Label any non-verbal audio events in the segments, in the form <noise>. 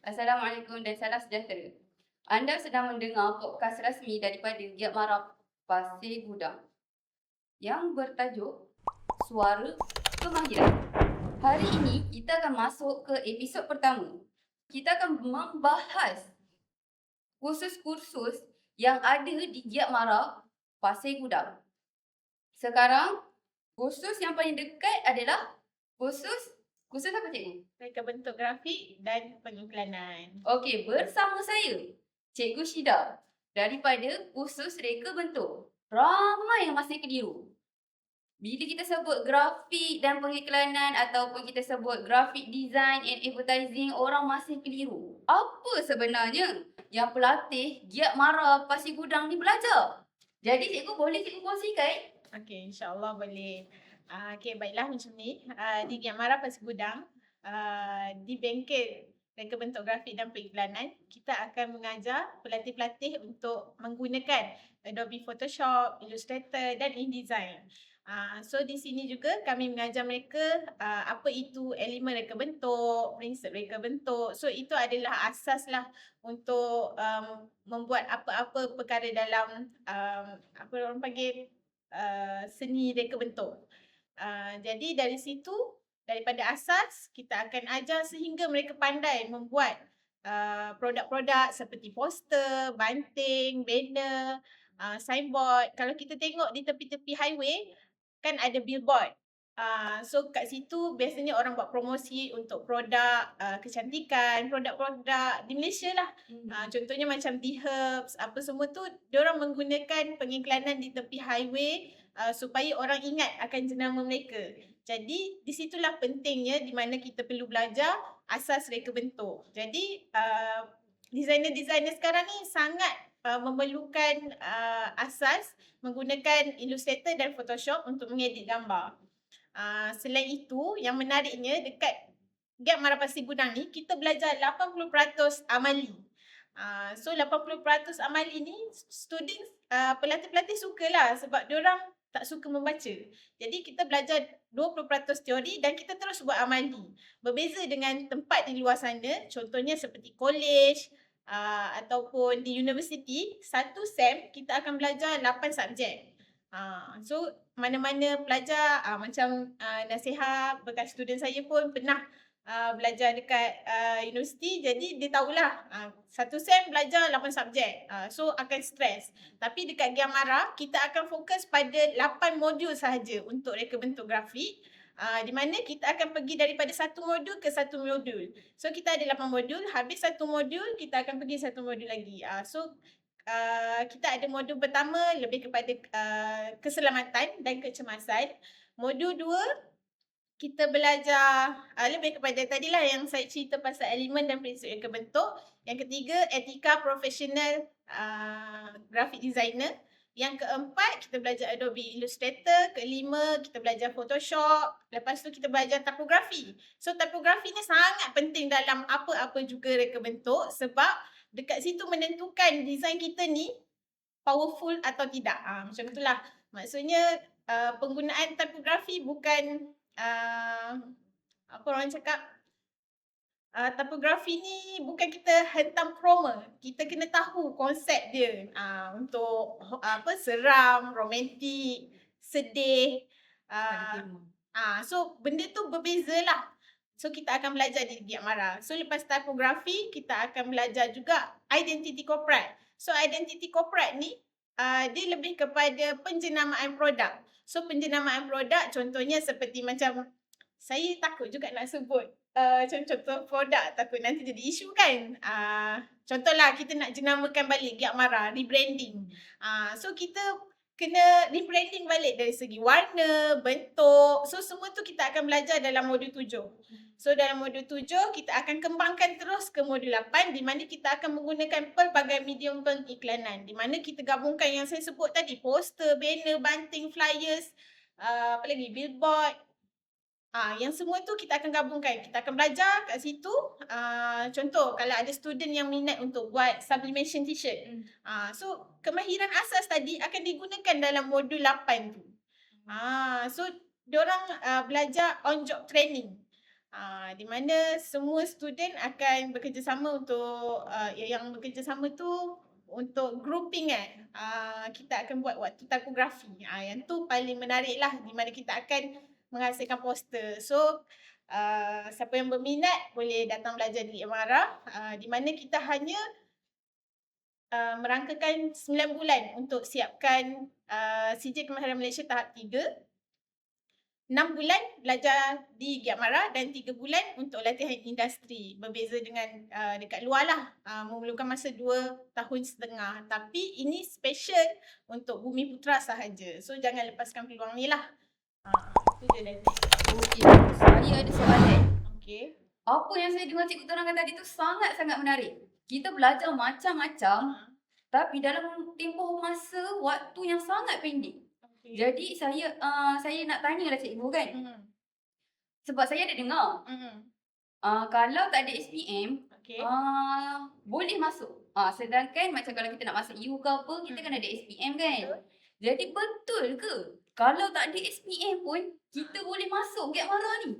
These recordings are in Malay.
Assalamualaikum dan salam sejahtera. Anda sedang mendengar podcast rasmi daripada Giat Marah Pasir Gudang yang bertajuk Suara Kemahiran. Hari ini kita akan masuk ke episod pertama. Kita akan membahas kursus-kursus yang ada di Giat Marah Pasir Gudang. Sekarang, kursus yang paling dekat adalah kursus kursus apa cikgu? Reka bentuk grafik dan pengiklanan. Okey, bersama saya, Cikgu Syida daripada kursus reka bentuk. Ramai yang masih keliru. Bila kita sebut grafik dan pengiklanan ataupun kita sebut graphic design and advertising, orang masih keliru. Apa sebenarnya yang pelatih Giat Mara Pasir Gudang ni belajar? Jadi cikgu boleh cikgu kongsikan? Okey, insyaAllah boleh. Uh, Okey, baiklah macam ni. Uh, di Giamara Pasir Gudang, uh, di bengkel reka bentuk grafik dan periklanan, kita akan mengajar pelatih-pelatih untuk menggunakan Adobe Photoshop, Illustrator dan InDesign. Uh, so di sini juga kami mengajar mereka uh, apa itu elemen reka bentuk, prinsip reka bentuk. So itu adalah asas lah untuk um, membuat apa-apa perkara dalam um, apa orang panggil uh, seni reka bentuk. Uh, jadi dari situ daripada asas kita akan ajar sehingga mereka pandai membuat uh, produk-produk seperti poster, banting, banner, uh, signboard. Kalau kita tengok di tepi-tepi highway kan ada billboard. Uh, so kat situ biasanya orang buat promosi untuk produk uh, kecantikan, produk-produk di Malaysia lah. Uh, contohnya macam T-Herbs, apa semua tu, diorang menggunakan pengiklanan di tepi highway uh, supaya orang ingat akan jenama mereka. Jadi di situlah pentingnya di mana kita perlu belajar asas reka bentuk. Jadi uh, designer-designer sekarang ni sangat uh, memerlukan uh, asas menggunakan Illustrator dan Photoshop untuk mengedit gambar. Uh, selain itu, yang menariknya dekat Gap Marapasi Gudang ni, kita belajar 80% amali. Uh, so 80% amali ni, student, uh, pelatih-pelatih sukalah sebab diorang tak suka membaca. Jadi kita belajar 20% teori dan kita terus buat amali. Berbeza dengan tempat di luar sana, contohnya seperti college uh, ataupun di universiti, satu SEM kita akan belajar 8 subjek. Uh, so mana-mana pelajar uh, macam uh, nasihat bekas student saya pun pernah uh, belajar dekat uh, universiti. Jadi dia tahulah uh, satu sem belajar 8 subjek. Uh, so akan stres tapi dekat Giamara kita akan fokus pada 8 modul sahaja untuk reka bentuk grafik. Uh, di mana kita akan pergi daripada satu modul ke satu modul. So kita ada 8 modul. Habis satu modul kita akan pergi satu modul lagi. Uh, so Uh, kita ada modul pertama lebih kepada uh, keselamatan dan kecemasan. Modul dua kita belajar uh, lebih kepada tadilah yang saya cerita pasal elemen dan prinsip yang kebentuk. Yang ketiga etika profesional uh, graphic designer. Yang keempat kita belajar Adobe Illustrator, kelima kita belajar Photoshop, lepas tu kita belajar typography. So typography ni sangat penting dalam apa-apa juga reka bentuk sebab dekat situ menentukan design kita ni powerful atau tidak. Ha, macam itulah. Maksudnya uh, penggunaan typography bukan uh, apa orang cakap uh, typography ni bukan kita hentam chroma. Kita kena tahu konsep dia uh, untuk uh, apa seram, romantik, sedih. Uh, uh, so benda tu berbeza lah. So kita akan belajar di Giat Mara. So lepas typography, kita akan belajar juga identity corporate. So identity corporate ni, uh, dia lebih kepada penjenamaan produk. So penjenamaan produk contohnya seperti macam, saya takut juga nak sebut uh, contoh produk takut nanti jadi isu kan. Uh, contohlah kita nak jenamakan balik Giat Mara, rebranding. Uh, so kita kena rebranding balik dari segi warna, bentuk. So semua tu kita akan belajar dalam modul tujuh. So dalam modul tujuh kita akan kembangkan terus ke modul lapan di mana kita akan menggunakan pelbagai medium pengiklanan. Di mana kita gabungkan yang saya sebut tadi poster, banner, banting, flyers, uh, apa lagi billboard. Ah, yang semua tu kita akan gabungkan. Kita akan belajar kat situ. Uh, contoh kalau ada student yang minat untuk buat sublimation t-shirt. Hmm. Uh, so kemahiran asas tadi akan digunakan dalam modul 8 tu. Ah, so diorang uh, belajar on job training. Uh, di mana semua student akan bekerjasama untuk uh, yang bekerjasama tu untuk grouping kan. Uh, kita akan buat waktu takografi. Uh, yang tu paling menarik lah di mana kita akan menghasilkan poster. So uh, siapa yang berminat boleh datang belajar di Amara uh, di mana kita hanya uh, merangkakan 9 bulan untuk siapkan uh, CJ Kemahiran Malaysia tahap 3 enam bulan belajar di Giat Mara dan tiga bulan untuk latihan industri. Berbeza dengan uh, dekat luar lah. Uh, memerlukan masa dua tahun setengah. Tapi ini special untuk Bumi Putra sahaja. So jangan lepaskan peluang ni lah. Uh, je. Okey, saya ada soalan. Okay. Apa yang saya dengar cikgu terangkan tadi tu sangat-sangat menarik. Kita belajar macam-macam Uh, tapi dalam tempoh masa waktu yang sangat pendek. okay. Jadi saya uh, saya nak tanyalah cikgu kan. Mm, Sebab saya ada dengar mm, uh, kalau tak ada SPM okay. uh, boleh masuk. Uh, sedangkan macam kalau kita nak masuk U ke apa kita Hmm. kan ada SPM kan. Betul. Jadi betul ke kalau tak ada SPM pun kita boleh masuk Gap Mara ni?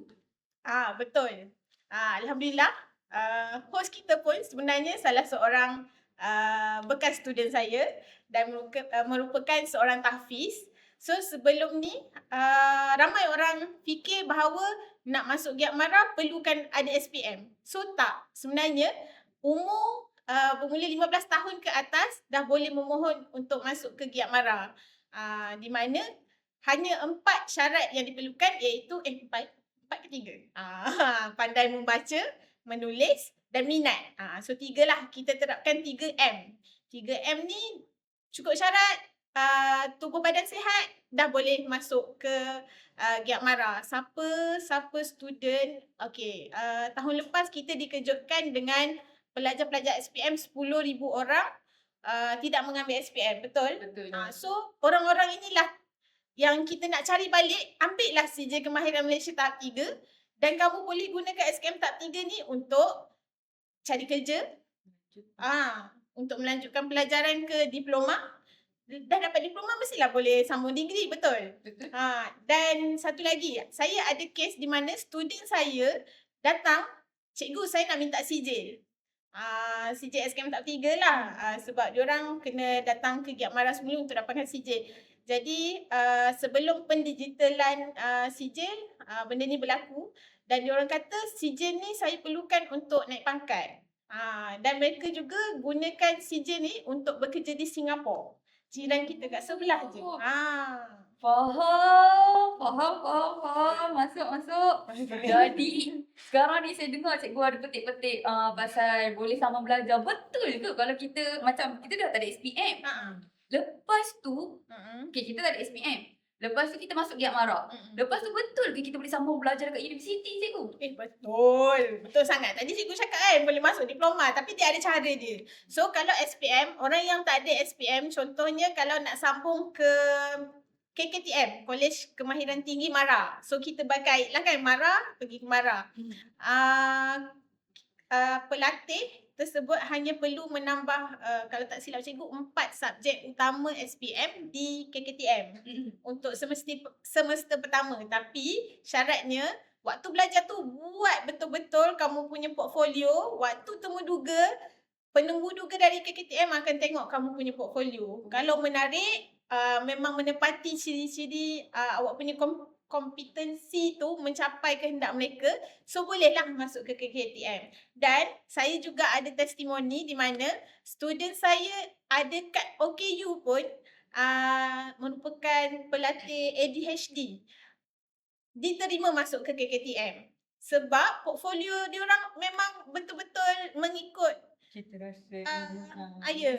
Ah betul. Ah alhamdulillah uh, host kita pun sebenarnya salah seorang uh, bekas student saya dan uh, merupakan seorang tahfiz. So sebelum ni uh, ramai orang fikir bahawa nak masuk Giat Mara perlukan ada SPM. So tak. Sebenarnya umur uh, bermula 15 tahun ke atas dah boleh memohon untuk masuk ke Giat Mara. Uh, di mana hanya empat syarat yang diperlukan iaitu eh empat empat ke tiga? Ah, <laughs> pandai membaca, menulis dan minat. Ah, so tiga lah kita terapkan 3M. 3M ni cukup syarat uh, tubuh badan sihat dah boleh masuk ke uh, Giat Mara. Siapa siapa student okey uh, tahun lepas kita dikejutkan dengan pelajar-pelajar SPM 10,000 orang uh, tidak mengambil SPM, betul? Betul. Uh, so orang-orang inilah yang kita nak cari balik, ambillah CJ Kemahiran Malaysia tahap 3 dan kamu boleh gunakan SKM tahap 3 ni untuk cari kerja, ah untuk melanjutkan pelajaran ke diploma. Dah dapat diploma mestilah boleh sambung degree, betul? Betul. Ha, dan satu lagi, saya ada kes di mana student saya datang, cikgu saya nak minta sijil. Ah, sijil SKM tahap 3 lah. Ah, sebab diorang kena datang ke Giat Mara sebelum untuk dapatkan sijil. Jadi uh, sebelum pendigitalan uh, sijil, uh, benda ni berlaku dan diorang kata sijil ni saya perlukan untuk naik pangkat. Uh, dan mereka juga gunakan sijil ni untuk bekerja di Singapura. Jiran kita kat sebelah je. Ah. Faham, faham, faham, faham. Masuk, masuk. <laughs> Jadi sekarang ni saya dengar cikgu ada petik-petik uh, pasal boleh sama belajar. Betul ke kalau kita macam kita dah tak ada SPM. Ha. Lepas tu, Mm-mm. okay kita tak ada SPM. Lepas tu kita masuk Giat Mara. Mm-mm. Lepas tu betul ke kita boleh sambung belajar dekat universiti cikgu? Eh betul. Betul sangat. Tadi cikgu cakap kan boleh masuk diploma tapi dia ada cara dia. So kalau SPM, orang yang tak ada SPM contohnya kalau nak sambung ke KKTM, College Kemahiran Tinggi Mara. So kita pakai lah kan Mara, pergi ke Mara. Hmm. Uh, uh, pelatih tersebut hanya perlu menambah uh, kalau tak silap cikgu empat subjek utama SPM di KKTM untuk semester semester pertama. Tapi syaratnya waktu belajar tu buat betul-betul kamu punya portfolio. Waktu temu duga penunggu duga dari KKTM akan tengok kamu punya portfolio. Kalau menarik uh, memang menepati ciri-ciri uh, awak punya kom- kompetensi tu mencapai kehendak mereka so bolehlah masuk ke KKTM dan saya juga ada testimoni di mana student saya ada kat OKU pun uh, merupakan pelatih ADHD diterima masuk ke KKTM sebab portfolio dia orang memang betul-betul mengikut Kita rasa Ah, ya.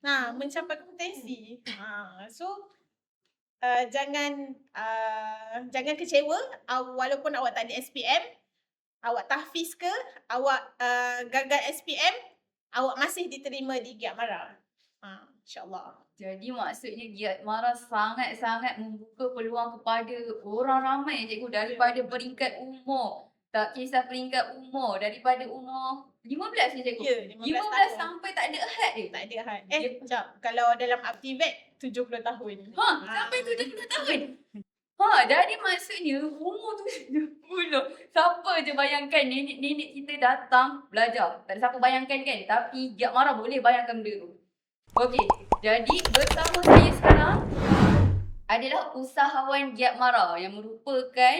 Nah, mencapai kompetensi. Ha, so uh, jangan uh, jangan kecewa uh, walaupun awak tak ada SPM, awak tahfiz ke, awak uh, gagal SPM, awak masih diterima di Giat Mara. Ha, insya-Allah. Jadi maksudnya Giat Mara sangat-sangat membuka peluang kepada orang ramai cikgu daripada peringkat umur. Tak kisah peringkat umur, daripada umur 15 je cikgu. Ya, 15 15, tahun. sampai tak ada ahad dia. Tak ada had. Eh, jap. Kalau dalam Activate 70 tahun. Ha, sampai 70 tahun. Ha, jadi maksudnya umur tu 70. Siapa je bayangkan nenek-nenek kita datang belajar. Tak ada siapa bayangkan kan. Tapi Giat Mara boleh bayangkan benda tu. Okey, jadi bersama saya sekarang adalah usahawan Giat Mara yang merupakan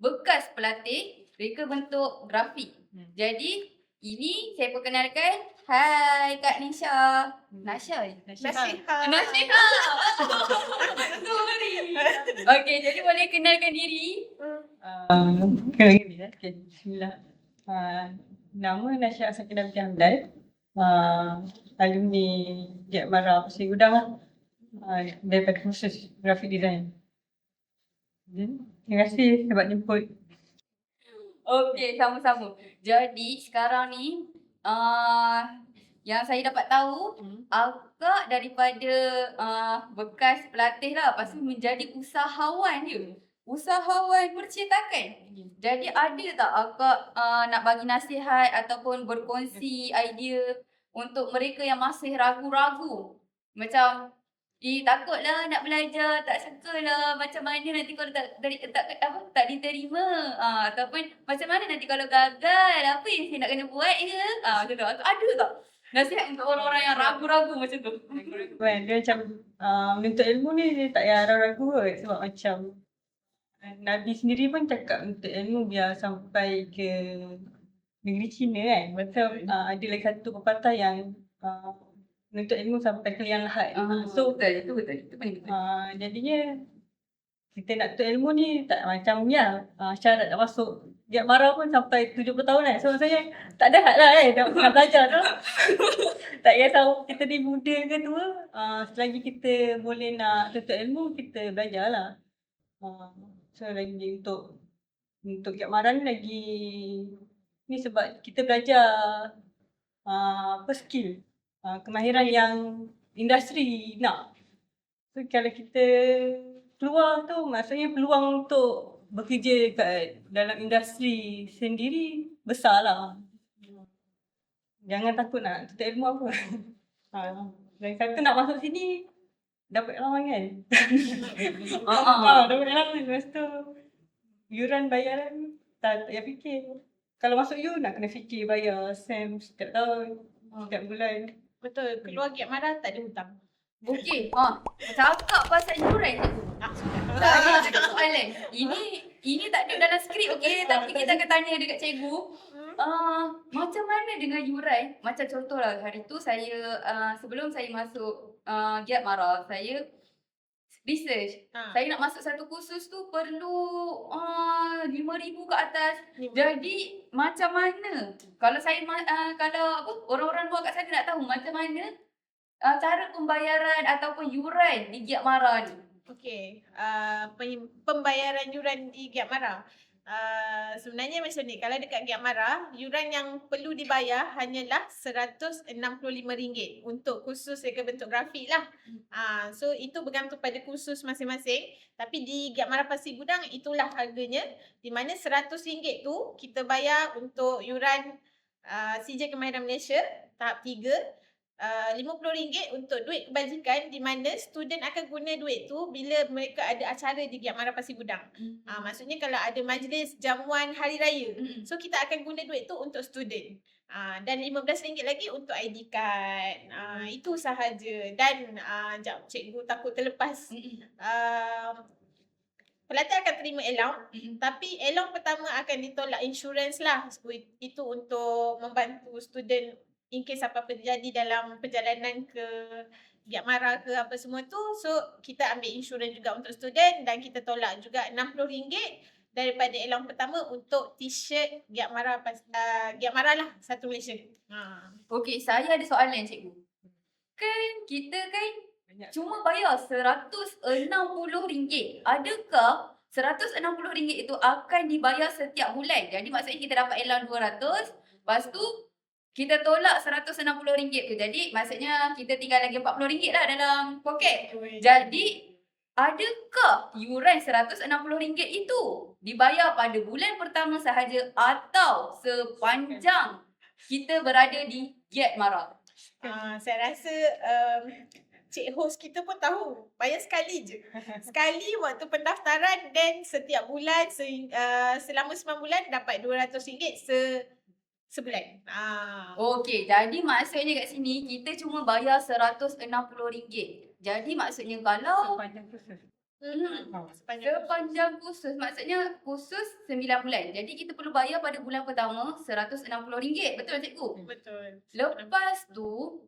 bekas pelatih reka bentuk grafik. Hmm. Jadi ini saya perkenalkan. Hai Kak Nisha. Nasha. eh? Nasihat. Nasiha. <laughs> Sorry. Okey, jadi boleh kenalkan diri. Uh, kena gini ya. Okay, bismillah. Uh, nama Nasya Sakina binti Hamdan. Uh, alumni Giat Mara Pasir Gudang lah. Uh, daripada khusus graphic design. Terima kasih sebab jemput. Okey, sama-sama. Jadi sekarang ni uh, yang saya dapat tahu Hmm. akak daripada uh, bekas pelatih lah lepas tu menjadi usahawan je. Usahawan percetakan. Jadi ada tak akak uh, nak bagi nasihat ataupun berkongsi idea untuk mereka yang masih ragu-ragu? Macam Eh takutlah nak belajar, tak suka lah macam mana nanti kalau tak tak, tak apa tak diterima. Ah ataupun macam mana nanti kalau gagal, apa yang saya nak kena buat ke? Ah macam tu. Ada tak? Nasihat untuk orang-orang yang ragu-ragu macam tu. Well, dia macam uh, menuntut ilmu ni dia tak payah ragu-ragu kot sebab macam Nabi sendiri pun cakap untuk ilmu biar sampai ke negeri Cina kan. Betul. Uh, ada lagi satu pepatah yang uh, menuntut ilmu sampai ke liang lahat. Ah, Uh, so betul, itu betul. Itu paling betul. uh, jadinya kita nak tuntut ilmu ni tak macam ya uh, syarat nak masuk Giat Mara pun sampai 70 tahun kan. So maksudnya tak ada had lah kan nak, nak belajar tu. <laughs> tak kisah kita ni muda ke tua. Uh, selagi kita boleh nak tuntut ilmu, kita belajar lah. Uh, so lagi untuk untuk Giat Mara ni lagi ni sebab kita belajar uh, apa skill. Uh, kemahiran yang industri nak. So kalau kita keluar tu maksudnya peluang untuk bekerja kat dalam industri sendiri besar lah. Jangan takut nak tuntut ilmu apa. ha. Dan kata nak masuk sini dapat lawan kan. <laughs> Ah, ah. ha, dapat lawan. Lepas tu yuran bayaran tak, tak payah fikir. Kalau masuk you nak kena fikir bayar SEM setiap tahun, setiap bulan. Betul. Keluar Giat Mara tak ada hutang. Okey, ha. Cakap pasal yuran je. Ah. Saya ada soalan. Ini ini tak ada dalam skrip okey, tapi kita akan tanya dekat cikgu. Uh, macam mana dengan yuran? Macam contohlah hari tu saya uh, sebelum saya masuk uh, Giat Mara, saya research. Ha. Saya nak masuk satu kursus tu perlu uh, 5000 ke atas. Ni- Jadi macam mana? Kalau saya uh, kalau apa orang-orang luar kat sana nak tahu macam mana uh, cara pembayaran ataupun yuran di Giat Mara ni. Okey, uh, pem- pembayaran yuran di Giat Mara. Uh, sebenarnya macam ni, kalau dekat Giat Mara, yuran yang perlu dibayar hanyalah RM165 untuk kursus reka bentuk grafik lah. Uh, so itu bergantung pada kursus masing-masing. Tapi di Giat Mara Pasir Gudang itulah harganya. Di mana RM100 tu kita bayar untuk yuran uh, CJ Kemahiran Malaysia tahap 3 RM50 untuk duit kebajikan di mana student akan guna duit tu bila mereka ada acara di Giat Mara Pasir Gudang. Uh, maksudnya kalau ada majlis jamuan hari raya. Mm-mm. So kita akan guna duit tu untuk student. Uh, dan RM15 lagi untuk ID card. Uh, itu sahaja. Dan uh, jap cikgu takut terlepas. Mm-mm. Uh, pelatih akan terima allowance Mm-mm. tapi elong pertama akan ditolak insurans lah. Itu untuk membantu student in case apa-apa terjadi dalam perjalanan ke Giat Mara ke apa semua tu. So kita ambil insurans juga untuk student dan kita tolak juga RM60 daripada elong pertama untuk t-shirt Giat Mara pas, uh, Giat Mara lah satu Malaysia. Ha. Okey, saya ada soalan cikgu. Kan kita kan Banyak. cuma bayar RM160. Adakah RM160 itu akan dibayar setiap bulan? Jadi maksudnya kita dapat allowance 200, lepas tu kita tolak RM160 tu. Jadi maksudnya kita tinggal lagi RM40 lah dalam poket. Jadi adakah yuran RM160 itu dibayar pada bulan pertama sahaja atau sepanjang kita berada di Giat Mara? Uh, saya rasa um, cik host kita pun tahu. Bayar sekali je. Sekali waktu pendaftaran dan setiap bulan se, uh, selama 9 bulan dapat RM200 se sebulan. Ah. Okey, jadi maksudnya kat sini kita cuma bayar RM160. Jadi maksudnya kalau Sepanjang kursus. Mhm. Sepanjang Sepanjang kursus, maksudnya kursus 9 bulan. Jadi kita perlu bayar pada bulan pertama RM160. Betul tak cikgu? Betul. Lepas tu,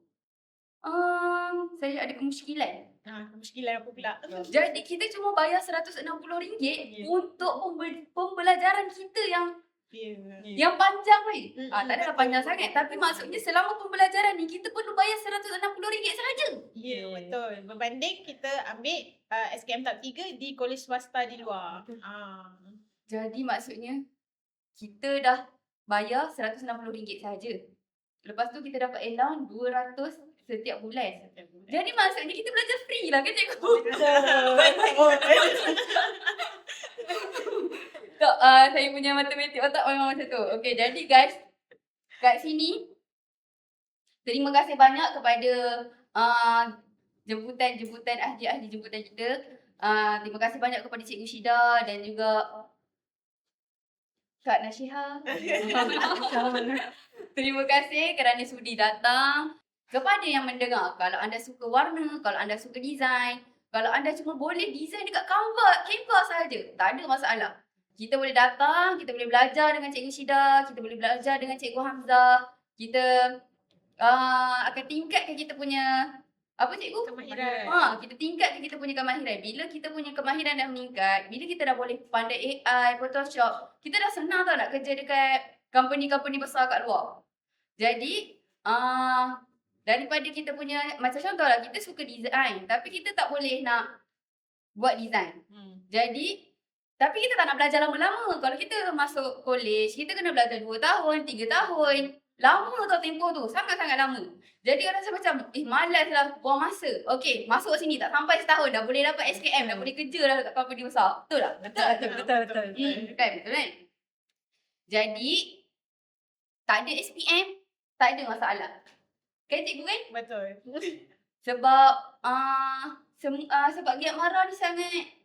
um, saya ada kemusykilan. Ha, muskilan apa pula? Jadi kita cuma bayar RM160 Ya. untuk pembe- pembelajaran kita yang Ya. yang panjang ni. Mm, Ah, tak adalah betul. panjang sangat. Tapi maksudnya selama pembelajaran ni kita perlu bayar RM160 sahaja. Ya, Okey. betul. Berbanding kita ambil uh, SKM tahap 3 di kolej swasta di luar. Ah. Jadi maksudnya kita dah bayar RM160 sahaja. Lepas tu kita dapat allowance 200 setiap bulan. Jadi maksudnya kita belajar free lah kan cikgu? <laughs> <laughs> <laughs> Tak, uh, saya punya matematik otak memang macam tu. Okay, jadi guys, kat sini, terima kasih banyak kepada uh, jemputan-jemputan ahli-ahli jemputan kita. Uh, terima kasih banyak kepada Cikgu Syida dan juga Kak Nashiha. <laughs> terima kasih kerana sudi datang. Kepada yang mendengar, kalau anda suka warna, kalau anda suka design, kalau anda cuma boleh design dekat Canva, Canva sahaja, tak ada masalah. Kita boleh datang, kita boleh belajar dengan Cikgu Syida, kita boleh belajar dengan Cikgu Hamzah. Kita uh, akan tingkatkan kita punya apa cikgu? Kemahiran. Ha, kita tingkatkan kita punya kemahiran. Bila kita punya kemahiran dah meningkat, bila kita dah boleh pandai AI, Photoshop, kita dah senang tau nak kerja dekat company-company besar kat luar. Jadi, uh, daripada kita punya, macam contoh lah, kita suka design, tapi kita tak boleh nak buat design. Hmm. Jadi, tapi kita tak nak belajar lama-lama. Kalau kita masuk college, kita kena belajar 2 tahun, 3 tahun. Lama tau tempoh tu. Sangat-sangat lama. Jadi orang rasa macam, eh malas lah buang masa. Okay, masuk sini tak sampai setahun dah boleh dapat SKM, dah boleh kerja dah dekat company besar. Betul tak? Betul tak? Betul, betul, betul. Hmm, kan, betul kan? Jadi, tak ada SPM, tak ada masalah. Kan cikgu kan? Betul. Sebab, uh, sem- uh, sebab giat marah ni sangat,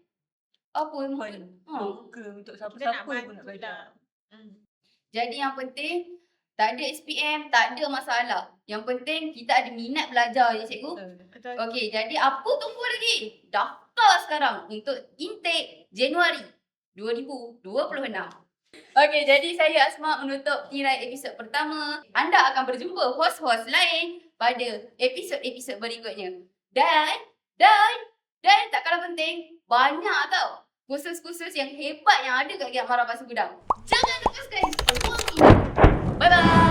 apa, Fun. ha, Buka untuk Kita nak siapa-siapa pun nak belajar. lah. Hmm. Jadi yang penting tak ada SPM, tak ada masalah. Yang penting kita ada minat belajar ya cikgu. Betul. Okey, jadi apa tunggu lagi? Daftar sekarang untuk intake Januari 2026. Okey, jadi saya Asma menutup tirai episod pertama. Anda akan berjumpa host-host lain pada episod-episod berikutnya. Dan, dan, dan tak kalah penting, banyak tau kursus-kursus yang hebat yang ada kat Giat Mara Pasir Gudang. Jangan lepaskan ini. Bye-bye.